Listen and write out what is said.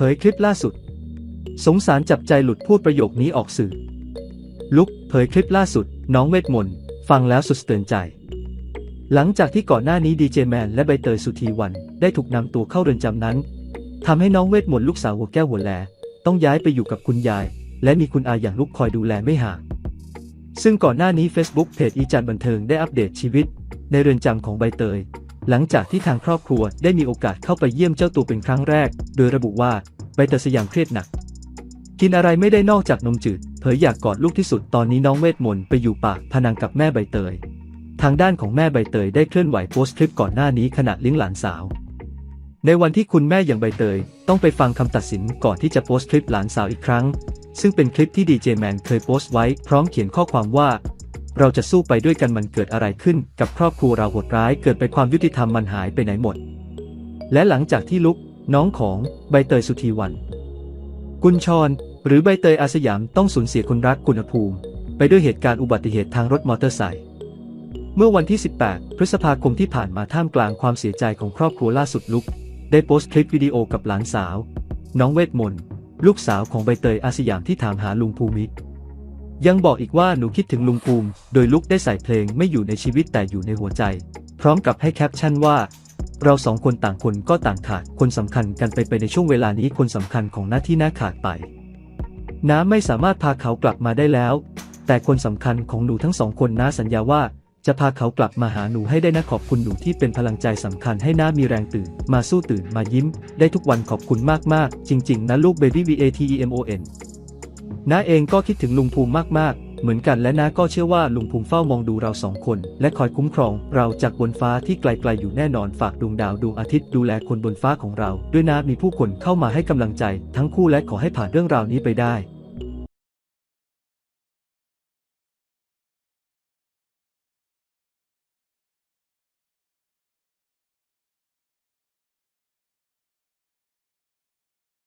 เผยคลิปล่าสุด สงสารจับใจหลุดพูดประโยคนี้ออกสื่อ ลุกเผยคลิปล่าสุด น้องเวทมนต์ฟังแล้วสุดเตือนใจ หลังจากที่ก่อนหน้านี้ดีเจแมนและใบเตยสุธีวันได้ถูกนำตัวเข้าเรือนจำนั้นทำให้น้องเวทมนต์ลูกสาวหัวแก้วหัวแหลต้องย้ายไปอยู่กับคุณยาย และมีคุณอาอย่างลูกคอยดูแลไม่ห่างซึ่งก่อนหน้านี้ Facebook เพจอีจันบันเทิงได้อัปเดตชีวิต ในเรือนจำของใบเตย หลังจากที่ทางครอบครัวได้มีโอกาสเข้าไปเยี่ยมเจ้าตัวเป็นครั้งแรก โดยระบุว่าใบเตยสยามเครียดหนัก กินอะไรไม่ได้นอกจากนมจืด เผยอยากกอดลูกที่สุดตอนนี้น้องเวทมนต์ไปอยู่ป่าพนังกับแม่ใบเตย ทางด้านของแม่ใบเตยได้เคลื่อนไหวโพสต์คลิปก่อนหน้านี้ขณะเลี้ยงหลานสาว ในวันที่คุณแม่อย่างใบเตย ต้องไปฟังคำตัดสินก่อนที่จะโพสต์คลิปหลานสาวอีกครั้ง ซึ่งเป็นคลิปที่ดีเจแมนเคยโพสต์ไว้พร้อมเขียนข้อความว่า เราจะสู้ไปด้วยกันมันเกิดอะไรขึ้นกับครอบครัวเราโหดร้ายเกิดไปความยุติธรรมมันหายไปไหนหมด และหลังจากที่ลุก น้องของใบเตยสุธีวัน กุญชร หรือใบเตยอาสยามต้องสูญเสียคนรักคุณภูมิ ไปด้วยเหตุการณ์อุบัติเหตุทางรถมอเตอร์ไซค์เมื่อวันที่ 18 พฤษภาคมที่ผ่านมาท่ามกลางความเสียใจของครอบครัวล่าสุดลุก ได้โพสต์คลิปวิดีโอกับหลานสาว น้องเวทมนต์ลูกสาวของใบเตยอาสยามที่ถามหาลุงภูมิ ยังบอกอีกว่าหนูคิดถึงลุงภูมิโดยลุกได้ใส่เพลงไม่อยู่ในชีวิตแต่อยู่ในหัวใจ พร้อมกับให้แคปชั่นว่า เราสองคนต่างคนก็ต่างขาดคนสำคัญกันไปไปในช่วงเวลานี้คนสำคัญของหน้าที่น่าขาดไป น้าไม่สามารถพาเขากลับมาได้แล้ว แต่คนสำคัญของหนูทั้งสองคนน้าสัญญาว่าจะพาเขากลับมาหาหนูให้ได้นะขอบคุณหนูที่เป็นพลังใจสำคัญให้น้ามีแรงตื่น มาสู้ตื่นมายิ้ม ได้ทุกวันขอบคุณมากๆ จริง ๆ นะลูก baby v a t e m o n น้าเองก็คิดถึงลุงภูมิมากๆ เหมือนกันและน้าก็เชื่อว่าลุงภูมิเฝ้ามองดูเราสองคน และคอยคุ้มครองเราจากบนฟ้าที่ไกลๆอยู่แน่นอนฝากดวงดาวดวงอาทิตย์ดูแลคนบนฟ้าของเรา ด้วยน้ามีผู้คนเข้ามาให้กำลังใจ ทั้งคู่และขอให้ผ่านเรื่องราวนี้ไปได้